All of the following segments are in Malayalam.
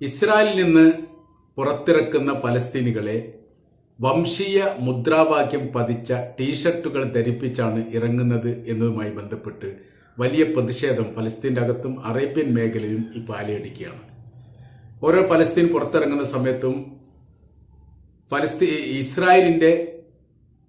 ഇസ്രായേലിൽ നിന്ന് പുറത്തിറക്കുന്ന ഫലസ്തീനികളെ വംശീയ മുദ്രാവാക്യം പതിച്ച ടീഷർട്ടുകൾ ധരിപ്പിച്ചാണ് ഇറങ്ങുന്നത് എന്നതുമായി ബന്ധപ്പെട്ട് വലിയ പ്രതിഷേധം ഫലസ്തീന്റെ അകത്തും അറേബ്യൻ മേഖലയിലും ഇപ്പോൾ അലയടിക്കുകയാണ് ഓരോ ഫലസ്തീൻ പുറത്തിറങ്ങുന്ന സമയത്തും ഫലസ്തീ ഇസ്രായേലിന്റെ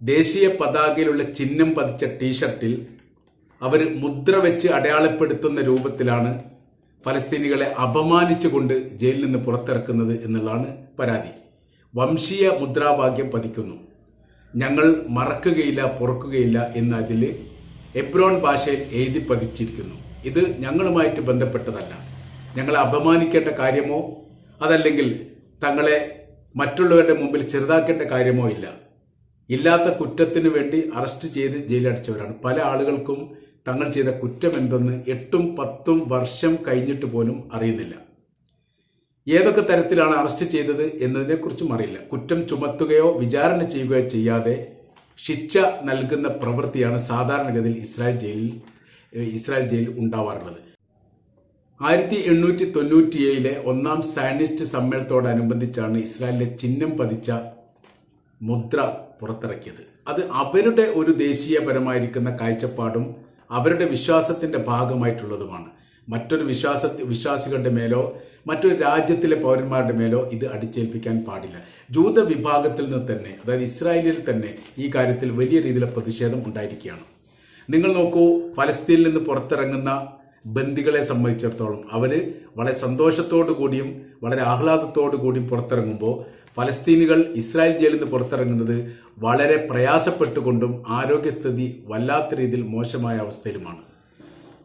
ദേശീയ പതാകയിലുള്ള ചിഹ്നം പതിച്ച ടീഷർട്ടിൽ അവർ മുദ്ര വെച്ച് അടയാളപ്പെടുത്തുന്ന രൂപത്തിലാണ് ഫലസ്തീനികളെ അപമാനിച്ചുകൊണ്ട് ജയിലിൽ നിന്ന് പുറത്തിറക്കുന്നത് എന്നുള്ളതാണ് പരാതി. വംശീയ മുദ്രാവാക്യം പതിക്കുന്നു. ഞങ്ങൾ മറക്കുകയില്ല പുറക്കുകയില്ല എന്ന് അതിൽ എബ്രോൺ ഭാഷയിൽ എഴുതി പതിച്ചിരിക്കുന്നു. ഇത് ഞങ്ങളുമായിട്ട് ബന്ധപ്പെട്ടതല്ല. ഞങ്ങളെ അപമാനിക്കേണ്ട കാര്യമോ? അതല്ലെങ്കിൽ തങ്ങളെ മറ്റുള്ളവരുടെ മുമ്പിൽ ചെറുതാക്കേണ്ട കാര്യമോ ഇല്ല. ഇല്ലാത്ത കുറ്റത്തിനു വേണ്ടി അറസ്റ്റ് ചെയ്ത് ജയിലടച്ചവരാണ്. പല ആളുകൾക്കും തങ്ങൾ ചെയ്ത കുറ്റം എന്തെന്ന് എട്ടും പത്തും വർഷം കഴിഞ്ഞിട്ട് പോലും അറിയുന്നില്ല. ഏതൊക്കെ തരത്തിലാണ് അറസ്റ്റ് ചെയ്തത് എന്നതിനെക്കുറിച്ചും അറിയില്ല. കുറ്റം ചുമത്തുകയോ വിചാരണ ചെയ്യുകയോ ചെയ്യാതെ ശിക്ഷ നൽകുന്ന പ്രവൃത്തിയാണ് സാധാരണഗതിയിൽ ഇസ്രായേൽ ജയിലിൽ ഇസ്രായേൽ ജയിലിൽ ഉണ്ടാവാറുള്ളത്. ആയിരത്തി എണ്ണൂറ്റി തൊണ്ണൂറ്റിയേഴിലെ ഒന്നാം സയനിസ്റ്റ് സമ്മേളനത്തോടനുബന്ധിച്ചാണ് ഇസ്രായേലിലെ ചിഹ്നം പതിച്ച മുദ്ര പുറത്തിറക്കിയത്. അത് അവരുടെ ഒരു ദേശീയപരമായിരിക്കുന്ന കാഴ്ചപ്പാടും അവരുടെ വിശ്വാസത്തിന്റെ ഭാഗമായിട്ടുള്ളതുമാണ്. മറ്റൊരു വിശ്വാസ വിശ്വാസികളുടെ മേലോ മറ്റൊരു രാജ്യത്തിലെ പൗരന്മാരുടെ മേലോ ഇത് അടിച്ചേൽപ്പിക്കാൻ പാടില്ല. ജൂത വിഭാഗത്തിൽ നിന്ന് തന്നെ അതായത് ഇസ്രായേലിൽ തന്നെ ഈ കാര്യത്തിൽ വലിയ രീതിയിലെ പ്രതിഷേധം ഉണ്ടായിരിക്കുകയാണ്. നിങ്ങൾ നോക്കൂ ഫലസ്തീനിൽ നിന്ന് പുറത്തിറങ്ങുന്ന ബന്ദികളെ സംബന്ധിച്ചിടത്തോളം അവർ വളരെ സന്തോഷത്തോടു കൂടിയും വളരെ ആഹ്ലാദത്തോടു കൂടിയും പുറത്തിറങ്ങുമ്പോൾ ഫലസ്തീനികൾ ഇസ്രായേൽ ജയിലിൽ നിന്ന് പുറത്തിറങ്ങുന്നത് വളരെ പ്രയാസപ്പെട്ടുകൊണ്ടും ആരോഗ്യസ്ഥിതി വല്ലാത്ത രീതിയിൽ മോശമായ അവസ്ഥയിലുമാണ്.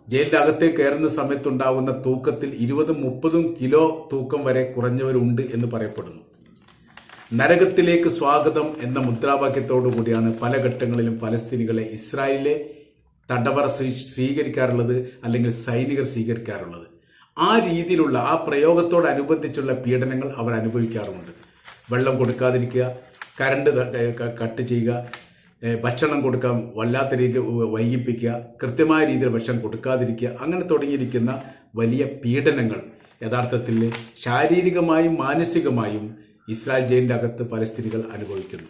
ജയിലിന്റെ അകത്തേക്ക് കയറുന്ന സമയത്തുണ്ടാകുന്ന തൂക്കത്തിൽ ഇരുപതും മുപ്പതും കിലോ തൂക്കം വരെ കുറഞ്ഞവരുണ്ട് എന്ന് പറയപ്പെടുന്നു. നരകത്തിലേക്ക് സ്വാഗതം എന്ന മുദ്രാവാക്യത്തോടു കൂടിയാണ് പല ഘട്ടങ്ങളിലും ഫലസ്തീനികളെ ഇസ്രായേലിലെ തടവറ സ്വീകരിക്കാറുള്ളത് അല്ലെങ്കിൽ സൈനികർ സ്വീകരിക്കാറുള്ളത്. ആ രീതിയിലുള്ള ആ പ്രയോഗത്തോടനുബന്ധിച്ചുള്ള പീഡനങ്ങൾ അവർ അനുഭവിക്കാറുമുണ്ട്. വെള്ളം കൊടുക്കാതിരിക്കുക കരണ്ട് കട്ട് ചെയ്യുക ഭക്ഷണം കൊടുക്കാൻ വല്ലാത്ത രീതിയിൽ വൈകിപ്പിക്കുക കൃത്യമായ രീതിയിൽ ഭക്ഷണം കൊടുക്കാതിരിക്കുക അങ്ങനെ തുടങ്ങിയിരിക്കുന്ന വലിയ പീഡനങ്ങൾ യഥാർത്ഥത്തിൽ ശാരീരികമായും മാനസികമായും ഇസ്രായേൽ ജയിലിന്റെ അകത്ത് പലസ്തീനികൾ അനുഭവിക്കുന്നു.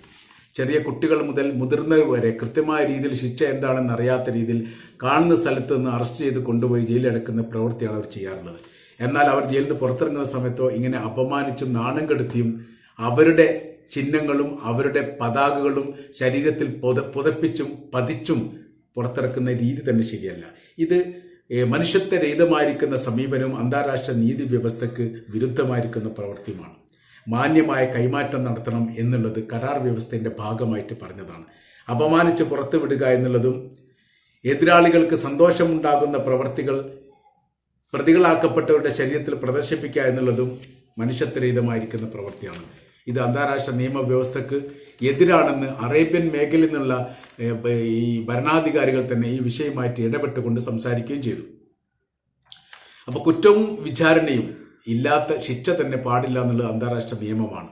ചെറിയ കുട്ടികൾ മുതൽ മുതിർന്നവർ വരെ കൃത്യമായ രീതിയിൽ ശിക്ഷ എന്താണെന്ന് അറിയാത്ത രീതിയിൽ കാണുന്ന സ്ഥലത്ത് നിന്ന് അറസ്റ്റ് ചെയ്ത് കൊണ്ടുപോയി ജയിലിലടക്കുന്ന പ്രവൃത്തിയാണ് അവർ ചെയ്യാറുള്ളത്. എന്നാൽ അവർ ജയിലിൽ നിന്ന് പുറത്തിറങ്ങുന്ന സമയത്തോ ഇങ്ങനെ അപമാനിച്ചും നാണം കെടുത്തിയും അവരുടെ ചിഹ്നങ്ങളും അവരുടെ പതാകകളും ശരീരത്തിൽ പുത പുതപ്പിച്ചും പതിച്ചും പുറത്തിറക്കുന്ന രീതി തന്നെ ശരിയല്ല. ഇത് മനുഷ്യത്വ രഹിതമായിരിക്കുന്ന സമീപനവും അന്താരാഷ്ട്ര നീതി വ്യവസ്ഥയ്ക്ക് വിരുദ്ധമായിരിക്കുന്ന പ്രവൃത്തിയുമാണ്. മാന്യമായ കൈമാറ്റം നടത്തണം എന്നുള്ളത് കരാർ വ്യവസ്ഥയുടെ ഭാഗമായിട്ട് പറഞ്ഞതാണ്. അപമാനിച്ച് പുറത്തുവിടുക എന്നുള്ളതും എതിരാളികൾക്ക് സന്തോഷമുണ്ടാകുന്ന പ്രവർത്തികൾ പ്രതികളാക്കപ്പെട്ടവരുടെ ശരീരത്തിൽ പ്രദർശിപ്പിക്കുക എന്നുള്ളതും മനുഷ്യത്വരഹിതമായിരിക്കുന്ന പ്രവൃത്തിയാണ് ഇത് അന്താരാഷ്ട്ര നിയമവ്യവസ്ഥക്ക് എതിരാണെന്ന് അറേബ്യൻ മേഖലയിൽ നിന്നുള്ള ഈ ഭരണാധികാരികൾ തന്നെ ഈ വിഷയമായിട്ട് ഇടപെട്ടുകൊണ്ട് സംസാരിക്കുകയും ചെയ്തു. അപ്പോൾ കുറ്റവും വിചാരണയും ഇല്ലാത്ത ശിക്ഷ തന്നെ പാടില്ല എന്നുള്ളത് അന്താരാഷ്ട്ര നിയമമാണ്.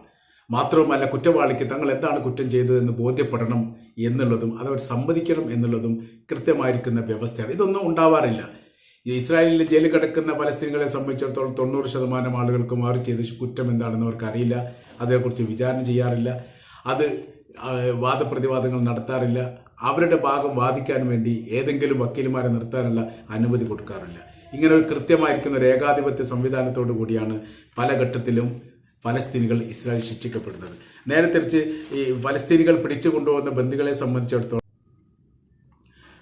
മാത്രവുമല്ല കുറ്റവാളിക്ക് തങ്ങൾ എന്താണ് കുറ്റം ചെയ്തതെന്ന് ബോധ്യപ്പെടണം എന്നുള്ളതും അതവർ സമ്മതിക്കണം എന്നുള്ളതും കൃത്യമായിരിക്കുന്ന വ്യവസ്ഥയാണ്. ഇതൊന്നും ഉണ്ടാവാറില്ല. ഇസ്രായേലിൽ ജയിലിൽ കിടക്കുന്ന പലസ്തീനുകളെ സംബന്ധിച്ചിടത്തോളം തൊണ്ണൂറ് ശതമാനം ആളുകൾക്കും അവർ ചെയ്ത കുറ്റം എന്താണെന്ന് അവർക്ക് അറിയില്ല അതേക്കുറിച്ച് വിചാരണ ചെയ്യാറില്ല. അത് വാദപ്രതിവാദങ്ങൾ നടത്താറില്ല. അവരുടെ ഭാഗം വാദിക്കാൻ വേണ്ടി ഏതെങ്കിലും വക്കീലുമാരെ നിർത്താനുള്ള അനുമതി കൊടുക്കാറില്ല. ഇങ്ങനെ ഒരു കൃത്യമായിരിക്കുന്ന ഒരു ഏകാധിപത്യ സംവിധാനത്തോടു കൂടിയാണ് പല ഘട്ടത്തിലും ഫലസ്തീനികൾ ഇസ്രായേൽ ശിക്ഷിക്കപ്പെടുന്നത്. നേരെ തിരിച്ച് ഈ ഫലസ്തീനികൾ പിടിച്ചു കൊണ്ടുപോകുന്ന ബന്ധുക്കളെ സംബന്ധിച്ചിടത്തോളം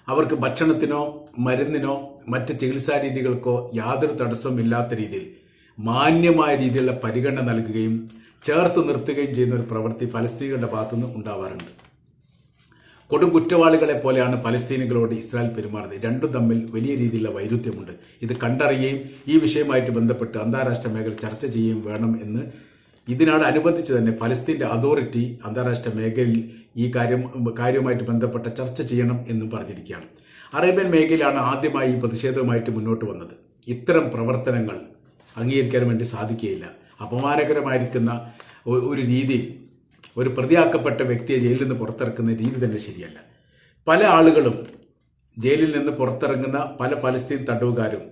അവർക്ക് ഭക്ഷണത്തിനോ മരുന്നിനോ മറ്റ് ചികിത്സാ രീതികൾക്കോ യാതൊരു തടസ്സവും ഇല്ലാത്ത രീതിയിൽ മാന്യമായ രീതിയിലുള്ള പരിഗണന നൽകുകയും ചേർത്ത് നിർത്തുകയും ചെയ്യുന്ന ഒരു പ്രവൃത്തി ഫലസ്തീനികളുടെ ഭാഗത്തുനിന്ന് ഉണ്ടാവാറുണ്ട്. കൊടും കുറ്റവാളികളെ പോലെയാണ് ഫലസ്തീനികളോട് ഇസ്രായേൽ പെരുമാറുന്നത്. രണ്ടും തമ്മിൽ വലിയ രീതിയിലുള്ള വൈരുദ്ധ്യമുണ്ട്. ഇത് കണ്ടറിയുകയും ഈ വിഷയമായിട്ട് ബന്ധപ്പെട്ട് അന്താരാഷ്ട്ര മേഖല ചർച്ച ചെയ്യുകയും വേണം എന്ന് ഇതിനോട് അനുബന്ധിച്ച് തന്നെ ഫലസ്തീന്റെ അതോറിറ്റി അന്താരാഷ്ട്ര മേഖലയിൽ ഈ കാര്യം കാര്യവുമായിട്ട് ബന്ധപ്പെട്ട ചർച്ച ചെയ്യണം എന്നും പറഞ്ഞിരിക്കുകയാണ്. അറേബ്യൻ മേഖലയിലാണ് ആദ്യമായി ഈ പ്രതിഷേധവുമായിട്ട് മുന്നോട്ട് വന്നത്. ഇത്തരം പ്രവർത്തനങ്ങൾ അംഗീകരിക്കാൻ വേണ്ടി സാധിക്കുകയില്ല. അപമാനകരമായിരിക്കുന്ന ഒരു രീതി ഒരു പ്രതിയാക്കപ്പെട്ട വ്യക്തിയെ ജയിലിൽ നിന്ന് പുറത്തിറക്കുന്ന രീതി തന്നെ ശരിയല്ല. പല ആളുകളും ജയിലിൽ നിന്ന് പുറത്തിറങ്ങുന്ന പല ഫലസ്തീൻ തടവുകാരും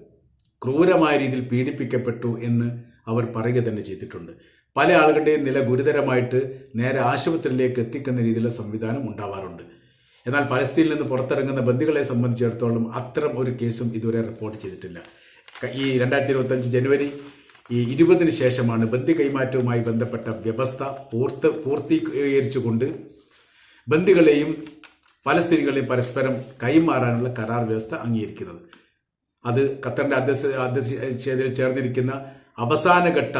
ക്രൂരമായ രീതിയിൽ പീഡിപ്പിക്കപ്പെട്ടു എന്ന് അവർ പറയുക തന്നെ ചെയ്തിട്ടുണ്ട്. പല ആളുകളുടെയും നില ഗുരുതരമായിട്ട് നേരെ ആശുപത്രിയിലേക്ക് എത്തിക്കുന്ന രീതിയിലുള്ള സംവിധാനം ഉണ്ടാവാറുണ്ട്. എന്നാൽ ഫലസ്തീനിൽ നിന്ന് പുറത്തിറങ്ങുന്ന ബന്ദികളെ സംബന്ധിച്ചിടത്തോളം അത്തരം ഒരു കേസും ഇതുവരെ റിപ്പോർട്ട് ചെയ്തിട്ടില്ല. ഈ രണ്ടായിരത്തി ഇരുപത്തഞ്ച് ജനുവരി ഈ ഇരുപതിന് ശേഷമാണ് ബന്ദി കൈമാറ്റവുമായി ബന്ധപ്പെട്ട വ്യവസ്ഥ പൂർത്ത പൂർത്തീകരിച്ചുകൊണ്ട് ബന്ദികളെയും പലസ്തീനികളെയും പരസ്പരം കൈമാറാനുള്ള കരാർ വ്യവസ്ഥ അംഗീകരിക്കുന്നത്. അത് ഖത്തറിന്റെ അധ്യക്ഷ അധ്യക്ഷതയിൽ ചേർന്നിരിക്കുന്ന അവസാനഘട്ട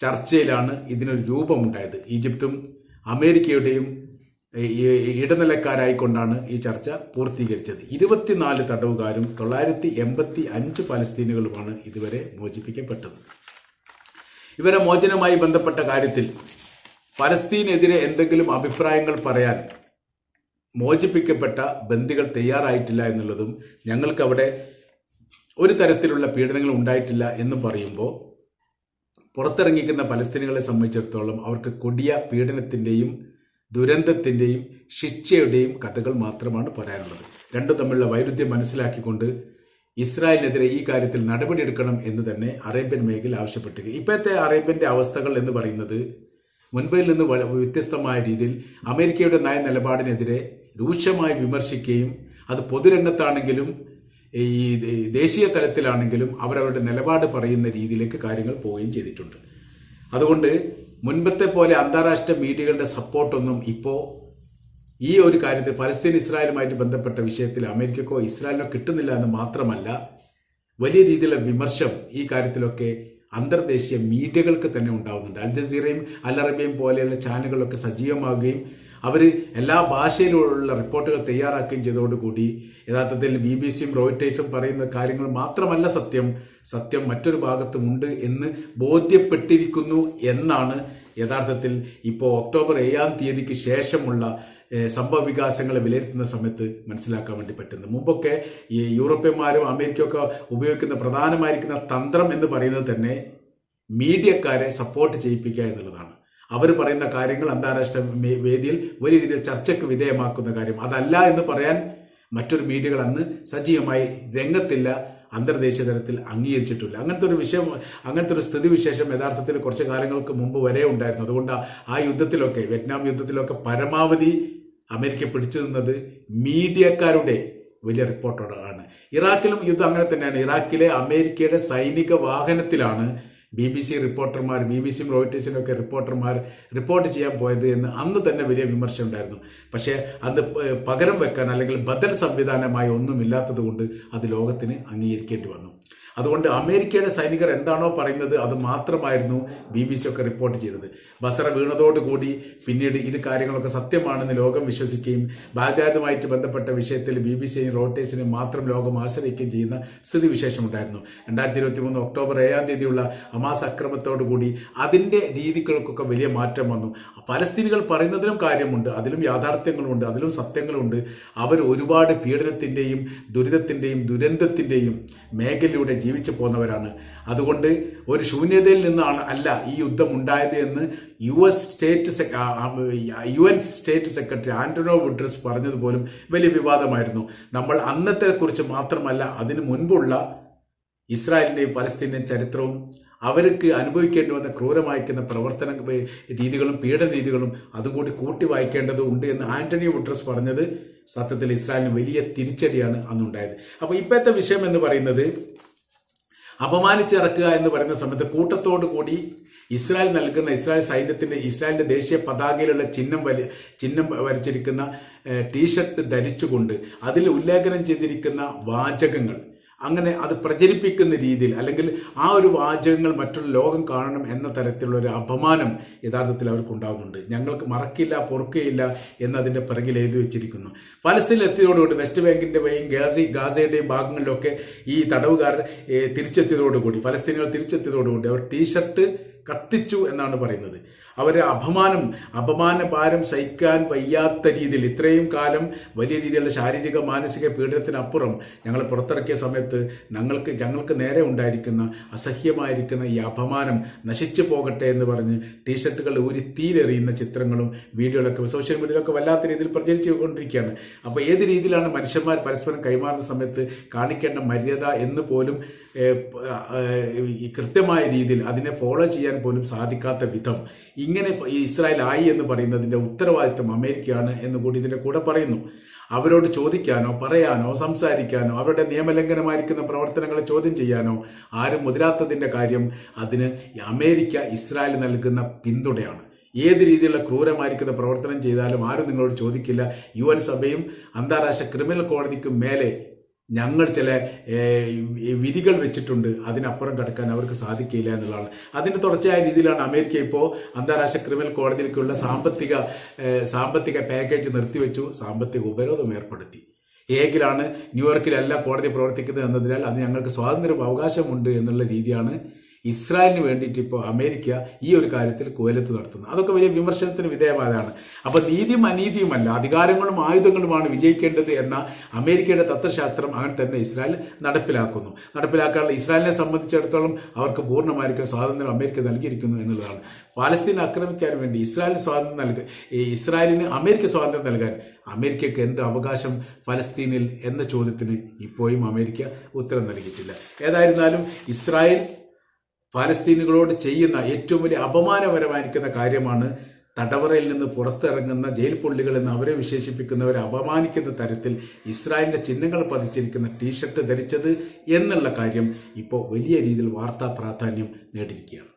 ചർച്ചയിലാണ് ഇതിനൊരു രൂപമുണ്ടായത്. ഈജിപ്തും അമേരിക്കയുടെയും ഇടനിലക്കാരായിക്കൊണ്ടാണ് ഈ ചർച്ച പൂർത്തീകരിച്ചത്. ഇരുപത്തിനാല് തടവുകാരും തൊള്ളായിരത്തി എൺപത്തി അഞ്ച് പലസ്തീനുകളുമാണ് ഇതുവരെ മോചിപ്പിക്കപ്പെട്ടത്. ഇവരെ മോചനവുമായി ബന്ധപ്പെട്ട കാര്യത്തിൽ പലസ്തീനെതിരെ എന്തെങ്കിലും അഭിപ്രായങ്ങൾ പറയാൻ മോചിപ്പിക്കപ്പെട്ട ബന്ദികൾ തയ്യാറായിട്ടില്ല എന്നുള്ളതും ഞങ്ങൾക്കവിടെ ഒരു തരത്തിലുള്ള പീഡനങ്ങൾ ഉണ്ടായിട്ടില്ല എന്ന് പറയുമ്പോൾ പുറത്തിറങ്ങിക്കുന്ന പലസ്തീനുകളെ സംബന്ധിച്ചിടത്തോളം അവർക്ക് കൊടിയ പീഡനത്തിന്റെയും ദുരന്തത്തിന്റെയും ശിക്ഷയുടെയും കഥകൾ മാത്രമാണ് പറയാനുള്ളത്. രണ്ടും തമ്മിലുള്ള വൈരുദ്ധ്യം മനസ്സിലാക്കിക്കൊണ്ട് ഇസ്രായേലിനെതിരെ ഈ കാര്യത്തിൽ നടപടിയെടുക്കണം എന്ന് തന്നെ അറേബ്യൻ മേഖല ആവശ്യപ്പെട്ടിരിക്കും ഇപ്പോഴത്തെ അറേബ്യന്റെ അവസ്ഥകൾ എന്ന് പറയുന്നത് മുൻപിൽ നിന്ന് വ്യത്യസ്തമായ രീതിയിൽ അമേരിക്കയുടെ നയ നിലപാടിനെതിരെ രൂക്ഷമായി വിമർശിക്കുകയും അത് പൊതുരംഗത്താണെങ്കിലും ഈ ദേശീയ തലത്തിലാണെങ്കിലും അവരവരുടെ നിലപാട് പറയുന്ന രീതിയിലേക്ക് കാര്യങ്ങൾ പോവുകയും ചെയ്തിട്ടുണ്ട്. അതുകൊണ്ട് മുൻപത്തെ പോലെ അന്താരാഷ്ട്ര മീഡിയകളുടെ സപ്പോർട്ടൊന്നും ഇപ്പോൾ ഈ ഒരു കാര്യത്തിൽ പലസ്തീൻ ഇസ്രായേലുമായിട്ട് ബന്ധപ്പെട്ട വിഷയത്തിൽ അമേരിക്കക്കോ ഇസ്രായേലിനോ കിട്ടുന്നില്ല എന്ന് മാത്രമല്ല വലിയ രീതിയിലുള്ള വിമർശം ഈ കാര്യത്തിലൊക്കെ അന്തർദേശീയ മീഡിയകൾക്ക് തന്നെ ഉണ്ടാകുന്നുണ്ട് അൽ ജസീറയും അൽ അറബിയും പോലെയുള്ള ചാനലുകളൊക്കെ സജീവമാവുകയും അവർ എല്ലാ ഭാഷയിലുള്ള റിപ്പോർട്ടുകൾ തയ്യാറാക്കുകയും ചെയ്തതോടുകൂടി യഥാർത്ഥത്തിൽ ബി ബി സിയും റോയിറ്റേഴ്സും പറയുന്ന കാര്യങ്ങൾ മാത്രമല്ല സത്യം. സത്യം മറ്റൊരു ഭാഗത്തുമുണ്ട് എന്ന് ബോധ്യപ്പെട്ടിരിക്കുന്നു എന്നാണ് യഥാർത്ഥത്തിൽ ഇപ്പോൾ ഒക്ടോബർ ഏഴാം തീയതിക്ക് ശേഷമുള്ള സംഭവ വികാസങ്ങളെ വിലയിരുത്തുന്ന സമയത്ത് മനസ്സിലാക്കാൻ വേണ്ടി പറ്റുന്നത്. മുമ്പൊക്കെ ഈ യൂറോപ്യന്മാരും അമേരിക്കയൊക്കെ ഉപയോഗിക്കുന്ന പ്രധാനമായിരിക്കുന്ന തന്ത്രം എന്ന് പറയുന്നത് തന്നെ മീഡിയക്കാരെ സപ്പോർട്ട് ചെയ്യിപ്പിക്കുക എന്നുള്ളതാണ്. അവർ പറയുന്ന കാര്യങ്ങൾ അന്താരാഷ്ട്ര വേദിയിൽ വലിയ രീതിയിൽ ചർച്ചയ്ക്ക് വിധേയമാക്കുന്ന കാര്യം. അതല്ല എന്ന് പറയാൻ മറ്റൊരു മീഡിയകൾ അന്ന് സജീവമായി രംഗത്തില്ല അന്തർദേശീയ തലത്തിൽ അംഗീകരിച്ചിട്ടില്ല. അങ്ങനത്തെ ഒരു വിഷയം അങ്ങനത്തെ ഒരു സ്ഥിതിവിശേഷം യഥാർത്ഥത്തിൽ കുറച്ച് കാലങ്ങൾക്ക് മുമ്പ് വരെ ഉണ്ടായിരുന്നു. അതുകൊണ്ട് ആ- യുദ്ധത്തിലൊക്കെ വിയറ്റ്നാം യുദ്ധത്തിലൊക്കെ പരമാവധി അമേരിക്ക പിടിച്ചു നിന്നത് മീഡിയക്കാരുടെ വലിയ റിപ്പോർട്ടോടാണ്. ഇറാഖിലും യുദ്ധം അങ്ങനെ തന്നെയാണ്. ഇറാഖിലെ അമേരിക്കയുടെ സൈനിക വാഹനത്തിലാണ് ബി ബി സി റിപ്പോർട്ടർമാർ ബി ബി സിയും റോയിറ്റേഴ്സിനും ഒക്കെ റിപ്പോർട്ടർമാർ റിപ്പോർട്ട് ചെയ്യാൻ പോയത് എന്ന് അന്ന് തന്നെ വലിയ വിമർശനം ഉണ്ടായിരുന്നു. പക്ഷേ അത് പകരം വെക്കാൻ അല്ലെങ്കിൽ ബദൽ സംവിധാനമായി ഒന്നുമില്ലാത്തത് കൊണ്ട് അത് ലോകത്തിന് അംഗീകരിക്കേണ്ടി വന്നു. അതുകൊണ്ട് അമേരിക്കയുടെ സൈനികർ എന്താണോ പറയുന്നത് അത് മാത്രമായിരുന്നു ബി ബി സി ഒക്കെ റിപ്പോർട്ട് ചെയ്തത്. ബസറ വീണതോടുകൂടി പിന്നീട് ഇത് കാര്യങ്ങളൊക്കെ സത്യമാണെന്ന് ലോകം വിശ്വസിക്കുകയും ബാഗ്ദാദുമായിട്ട് ബന്ധപ്പെട്ട വിഷയത്തിൽ ബി ബി സിയും റോട്ടേഴ്സിനെയും മാത്രം ലോകം ആശ്രയിക്കുകയും ചെയ്യുന്ന സ്ഥിതിവിശേഷം ഉണ്ടായിരുന്നു രണ്ടായിരത്തി ഇരുപത്തി മൂന്ന് ഒക്ടോബർ ഏഴാം തീയതിയുള്ള ഹമാസ് അക്രമത്തോടുകൂടി അതിന്റെ രീതികൾക്കൊക്കെ വലിയ മാറ്റം വന്നു. പലസ്തീനികൾ പറയുന്നതിലും കാര്യമുണ്ട് അതിലും യാഥാർത്ഥ്യങ്ങളുണ്ട് അതിലും സത്യങ്ങളുണ്ട്. അവർ ഒരുപാട് പീഡനത്തിന്റെയും ദുരിതത്തിന്റെയും ദുരന്തത്തിന്റെയും മേഖലയിലൂടെ ജീവിച്ചു പോന്നവരാണ് അതുകൊണ്ട് ഒരു ശൂന്യതയിൽ നിന്നാണ് അല്ല ഈ യുദ്ധം ഉണ്ടായത് എന്ന് യു എസ് സ്റ്റേറ്റ് സെ- ആ, ആ, U N state secretary Antonio Guterres പറഞ്ഞതുപോലും വലിയ വിവാദമായിരുന്നു. നമ്മൾ അന്നത്തെ കുറിച്ച് മാത്രമല്ല അതിനു മുൻപുള്ള ഇസ്രായേലിന്റെയും പലസ്തീന്റെയും ചരിത്രവും അവർക്ക് അനുഭവിക്കേണ്ടി വന്ന ക്രൂരമായിരിക്കുന്ന പ്രവർത്തന രീതികളും പീഡന രീതികളും അതും കൂടി കൂട്ടി വായിക്കേണ്ടതുണ്ട് എന്ന് ആന്റണി വുട്രസ് പറഞ്ഞത് സത്യത്തിൽ ഇസ്രായേലിന് വലിയ തിരിച്ചടിയാണ് അന്നുണ്ടായത്. അപ്പോൾ ഇപ്പോഴത്തെ വിഷയം എന്ന് പറയുന്നത് അപമാനിച്ചിറക്കുക എന്ന് പറയുന്ന സമയത്ത് കൂട്ടത്തോടു കൂടി ഇസ്രായേൽ നൽകുന്ന ഇസ്രായേൽ സൈന്യത്തിന്റെ ഇസ്രായേലിന്റെ ദേശീയ പതാകയിലുള്ള ചിഹ്നം വലി ചിഹ്നം വരച്ചിരിക്കുന്ന ടീഷർട്ട് ധരിച്ചുകൊണ്ട് അതിൽ ഉല്ലേഖനം ചെയ്തിരിക്കുന്ന വാചകങ്ങൾ. അങ്ങനെ അത് പ്രചരിപ്പിക്കുന്ന രീതിയിൽ അല്ലെങ്കിൽ ആ ഒരു വാചകങ്ങൾ മറ്റുള്ള ലോകം കാണണം എന്ന തരത്തിലുള്ള ഒരു അപമാനം യഥാർത്ഥത്തിൽ അവർക്ക് ഉണ്ടാകുന്നുണ്ട്. ഞങ്ങൾക്ക് മറക്കില്ല പൊറുക്കുകയില്ല എന്നതിന്റെ പിറകിൽ എഴുതി വെച്ചിരിക്കുന്നു. പലസ്തീനിൽ എത്തിയതോടുകൂടി വെസ്റ്റ് ബാങ്കിന്റെയും ഗാസി ഗാസയുടെയും ഭാഗങ്ങളിലൊക്കെ ഈ തടവുകാർ തിരിച്ചെത്തിയതോടുകൂടി പലസ്തീനുകൾ തിരിച്ചെത്തിയതോടുകൂടി അവർ ടീഷർട്ട് കത്തിച്ചു എന്നാണ് പറയുന്നത്. അവരെ അപമാനം അപമാന ഭാരം സഹിക്കാൻ വയ്യാത്ത രീതിയിൽ ഇത്രയും കാലം വലിയ രീതിയിലുള്ള ശാരീരിക മാനസിക പീഡനത്തിനപ്പുറം ഞങ്ങളെ പുറത്തിറക്കിയ സമയത്ത് ഞങ്ങൾക്ക് ഞങ്ങൾക്ക് നേരെ ഉണ്ടായിരിക്കുന്ന അസഹ്യമായിരിക്കുന്ന ഈ അപമാനം നശിച്ചു പോകട്ടെ എന്ന് പറഞ്ഞ് ടീഷർട്ടുകൾ ഊരി തീരെറിയുന്ന ചിത്രങ്ങളും വീഡിയോകളൊക്കെ സോഷ്യൽ മീഡിയയിലൊക്കെ വല്ലാത്ത രീതിയിൽ പ്രചരിച്ചു കൊണ്ടിരിക്കുകയാണ് അപ്പോൾ ഏത് രീതിയിലാണ് മനുഷ്യന്മാർ പരസ്പരം കൈമാറുന്ന സമയത്ത് കാണിക്കേണ്ട മര്യാദ എന്ന് പോലും കൃത്യമായ രീതിയിൽ അതിനെ ഫോളോ ചെയ്യാൻ പോലും സാധിക്കാത്ത വിധം ഇങ്ങനെ ഇസ്രായേൽ ആയി എന്ന് പറയുന്നതിന്റെ ഉത്തരവാദിത്വം അമേരിക്കയാണ് എന്ന് കൂടി ഇതിന്റെ കൂടെ പറയുന്നു. അവരോട് ചോദിക്കാനോ പറയാനോ സംസാരിക്കാനോ അവരുടെ നിയമലംഘനമായിരിക്കുന്ന പ്രവർത്തനങ്ങളെ ചോദ്യം ചെയ്യാനോ ആരും മുതിരാത്തതിന്റെ കാര്യം അതിന് അമേരിക്ക ഇസ്രായേൽ നൽകുന്ന പിന്തുണയാണ്. ഏത് രീതിയിലുള്ള ക്രൂരമായിരിക്കുന്ന പ്രവർത്തനം ചെയ്താലും ആരും നിങ്ങളോട് ചോദിക്കില്ല. യു സഭയും അന്താരാഷ്ട്ര ക്രിമിനൽ കോടതിക്കും മേലെ ഞങ്ങൾ ചില വിധികൾ വെച്ചിട്ടുണ്ട്. അതിനപ്പുറം കടക്കാൻ അവർക്ക് സാധിക്കില്ല എന്നുള്ളതാണ്. അതിന്റെ തുടർച്ചയായ രീതിയിലാണ് അമേരിക്ക ഇപ്പോൾ അന്താരാഷ്ട്ര ക്രിമിനൽ കോടതിയിലേക്കുള്ള സാമ്പത്തിക സാമ്പത്തിക പാക്കേജ് നിർത്തിവെച്ചു. സാമ്പത്തിക ഉപരോധം ഏർപ്പെടുത്തി. ഏകിലാണ് ന്യൂയോർക്കിലല്ല കോടതി പ്രവർത്തിക്കുന്നത് എന്നതിനാൽ അത് ഞങ്ങൾക്ക് സ്വാതന്ത്ര്യം അവകാശമുണ്ട് എന്നുള്ള രീതിയാണ് ഇസ്രായേലിന് വേണ്ടിയിട്ട് ഇപ്പോൾ അമേരിക്ക ഈ ഒരു കാര്യത്തിൽ കോലത്ത് നടത്തുന്നത് അതൊക്കെ വലിയ വിമർശനത്തിന് വിധേയമായതാണ്. അപ്പൊ നീതിയും അനീതിയുമല്ല അധികാരങ്ങളും ആയുധങ്ങളുമാണ് വിജയിക്കേണ്ടത് എന്ന അമേരിക്കയുടെ തത്വശാസ്ത്രം അങ്ങനെ തന്നെ ഇസ്രായേൽ നടപ്പിലാക്കുന്നു. നടപ്പിലാക്കാനുള്ള ഇസ്രായേലിനെ സംബന്ധിച്ചിടത്തോളം അവർക്ക് പൂർണമായിരിക്കും സ്വാതന്ത്ര്യം അമേരിക്ക നൽകിയിരിക്കുന്നു എന്നുള്ളതാണ്. പാലസ്തീനെ ആക്രമിക്കാൻ വേണ്ടി ഇസ്രായേലിന് സ്വാതന്ത്ര്യം നൽകുക ഇസ്രായേലിന് അമേരിക്ക സ്വാതന്ത്ര്യം നൽകാൻ അമേരിക്കയ്ക്ക് എന്ത് അവകാശം ഫലസ്തീനിൽ എന്ന ചോദ്യത്തിന് ഇപ്പോഴും അമേരിക്ക ഉത്തരം നൽകിയിട്ടില്ല. ഏതായിരുന്നാലും ഇസ്രായേൽ ഫലസ്തീനുകളോട് ചെയ്യുന്ന ഏറ്റവും വലിയ അപമാനപരമായിരിക്കുന്ന കാര്യമാണ് തടവറയിൽ നിന്ന് പുറത്തിറങ്ങുന്ന ജയിൽ പുള്ളികൾ എന്ന് അവരെ വിശേഷിപ്പിക്കുന്നവരെ അപമാനിക്കുന്ന തരത്തിൽ ഇസ്രായേലിന്റെ ചിഹ്നങ്ങൾ പതിച്ചിരിക്കുന്ന ടീഷർട്ട് ധരിച്ചത് എന്നുള്ള കാര്യം ഇപ്പോൾ വലിയ രീതിയിൽ വാർത്താ പ്രാധാന്യം നേടിയിരിക്കുകയാണ്.